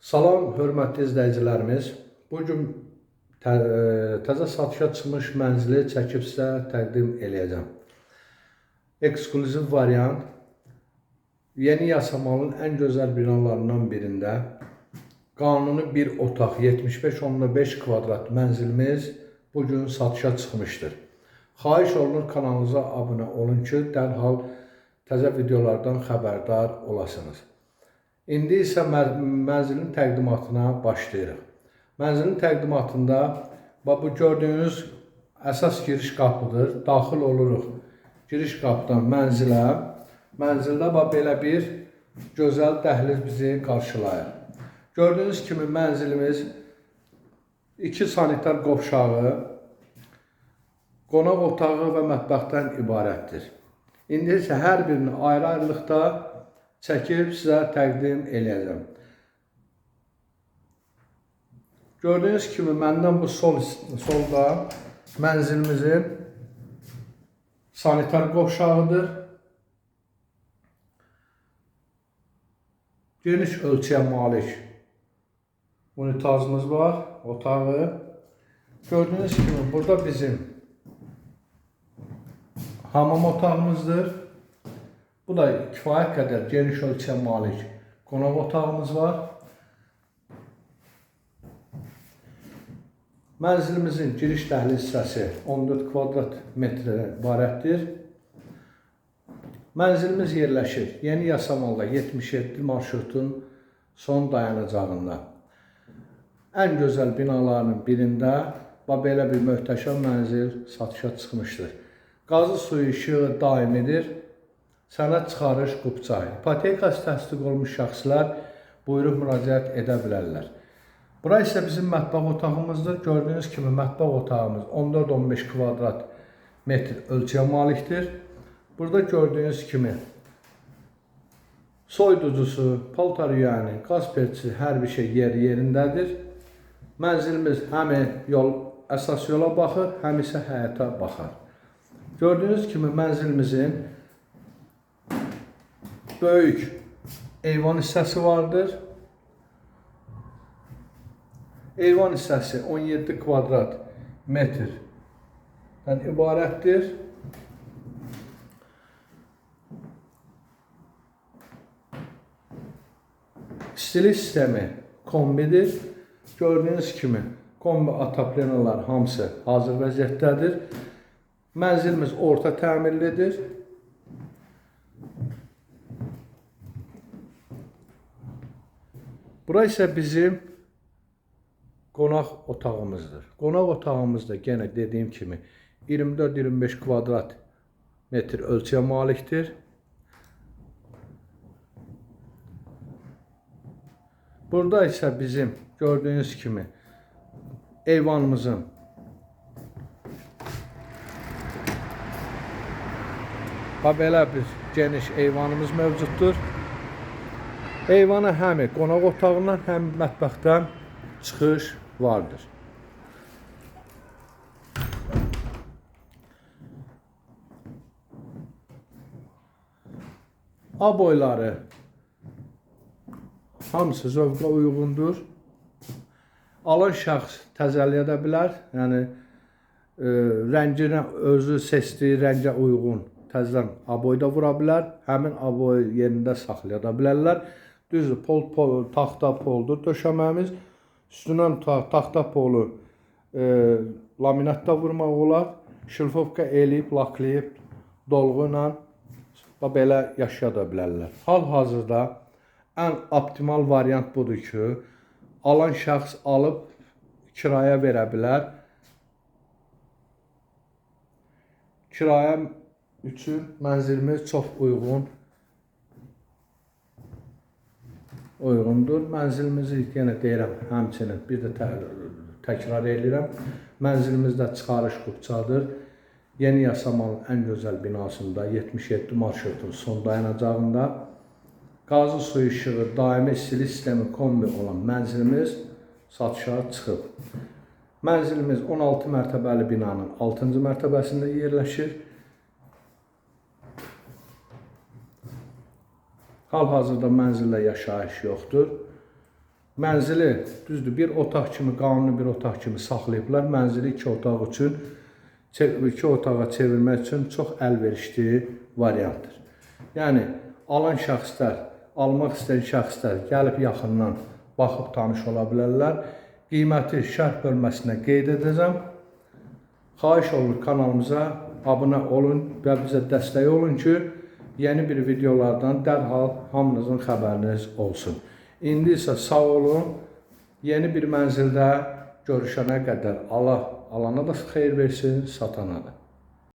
Salam, hörmətli izləyicilərimiz. Bu gün tə, ə, təzə satışa çıxmış mənzili çəkib sizə təqdim eləyəcəm. Eksklüziv variant Yeni Yasamalın ən gözəl binalarından birində qanuni bir otaq 75.5 kvadrat mənzilimiz bu gün satışa çıxmışdır. Xahiş olunur kanalımıza abunə olun ki, dərhal təzə videolardan xəbərdar olasınız. İndi isə mə- mənzilin təqdimatına başlayırıq. Mənzilin təqdimatında bu gördüyünüz əsas giriş qapıdır. Daxil oluruq giriş qapıdan mənzilə. Mənzildə belə bir gözəl dəhliz bizi qarşılayır. Gördüyünüz kimi mənzilimiz iki sanitar qovşağı, qonaq otağı və mətbəxdən ibarətdir. İndi isə hər birini ayrı-ayrılıqda çəkib sizə təqdim eləyəcəm. Gördüyünüz kimi məndən bu sol solda mənzilimizin sanitar qovşağıdır. Geniş ölçüyə malik unitazımız var, otağı. Gördüyünüz kimi burada bizim hamam otağımızdır. Bu da kifayət qədər geniş ölçüyə malik qonaq otağımız var. Mənzilimizin giriş dəhliz hissəsi 14 kvadrat metrə ibarətdir. Mənzilimiz yerləşir Yeni Yasamalda 77 marşrutun son dayanacağında. Ən gözəl binaların birində bax belə bir möhtəşəm mənzil satışa çıxmışdır. Qazı suyu işığı daimidir. Sənəd çıxarış qupçay. İpotekası təsdiq olmuş şəxslər buyurub müraciət edə bilərlər. Bura isə bizim mətbəx otağımızdır. Gördüyünüz kimi mətbəx otağımız 14-15 kvadrat metr ölçüyə malikdir. Burada gördüyünüz kimi soyuducusu, paltar yüyəni, qaz perçi, hər bir şey yer yerindədir. Mənzilimiz həm yol əsas yola baxır, həm isə həyata baxar. Gördüyünüz kimi mənzilimizin böyük eyvan hissəsi vardır. Eyvan hissəsi 17 kvadrat metrdən ibarətdir. İstilik sistemi kombidir. Gördüyünüz kimi kombi ataplenalar hamısı hazır vəziyyətdədir. Mənzilimiz orta təmirlidir. Bura isə bizim qonaq otağımızdır. Qonaq otağımızda yenə dediyim kimi 24-25 kvadrat metr ölçüyə malikdir. Burada isə bizim gördüyünüz kimi eyvanımızın bax belə bir geniş eyvanımız mövcuddur. Eyvana həm qonaq otağından, həm mətbəxdən çıxış vardır. A boyları hamısı zövqə uyğundur. Alan şəxs təzəlliyə də bilər. Yəni e, rənginə özü seçdiyi rəngə uyğun təzədən aboy da vura bilər. Həmin aboy yerində saxlaya da bilərlər. Düzdür, pol, pol taxta poldur döşəməmiz. Üstündən ta taxta polu e, laminat da vurmaq olar. Şilfovka eləyib, laklayıb dolğu ilə və belə yaşaya da bilərlər. Hal-hazırda ən optimal variant budur ki, alan şəxs alıb kirayə verə bilər. Kirayə üçün mənzilimiz çox uyğun uyğundur. Mənzilimizi yenə deyirəm, həmçinin bir də tə təkrar edirəm. Mənzilimizdə çıxarış qupçadır. Yeni Yasamalın ən gözəl binasında 77 marşrutun son dayanacağında qazı suyu işığı, daimi istilik sistemi kombi olan mənzilimiz satışa çıxıb. Mənzilimiz 16 mərtəbəli binanın 6-cı mərtəbəsində yerləşir. Hal-hazırda mənzildə yaşayış yoxdur. Mənzili düzdür, bir otaq kimi, qanuni bir otaq kimi saxlayıblar. Mənzili iki otaq üçün iki otağa çevirmək üçün çox əlverişli variantdır. Yəni alan şəxslər, almaq istəyən şəxslər gəlib yaxından baxıb tanış ola bilərlər. Qiyməti şərh bölməsinə qeyd edəcəm. Xahiş olur kanalımıza abunə olun və bizə dəstək olun ki, yeni bir videolardan dərhal hamınızın xəbəriniz olsun. İndi isə sağ olun. Yeni bir mənzildə görüşənə qədər Allah alana da xeyir versin, satana da.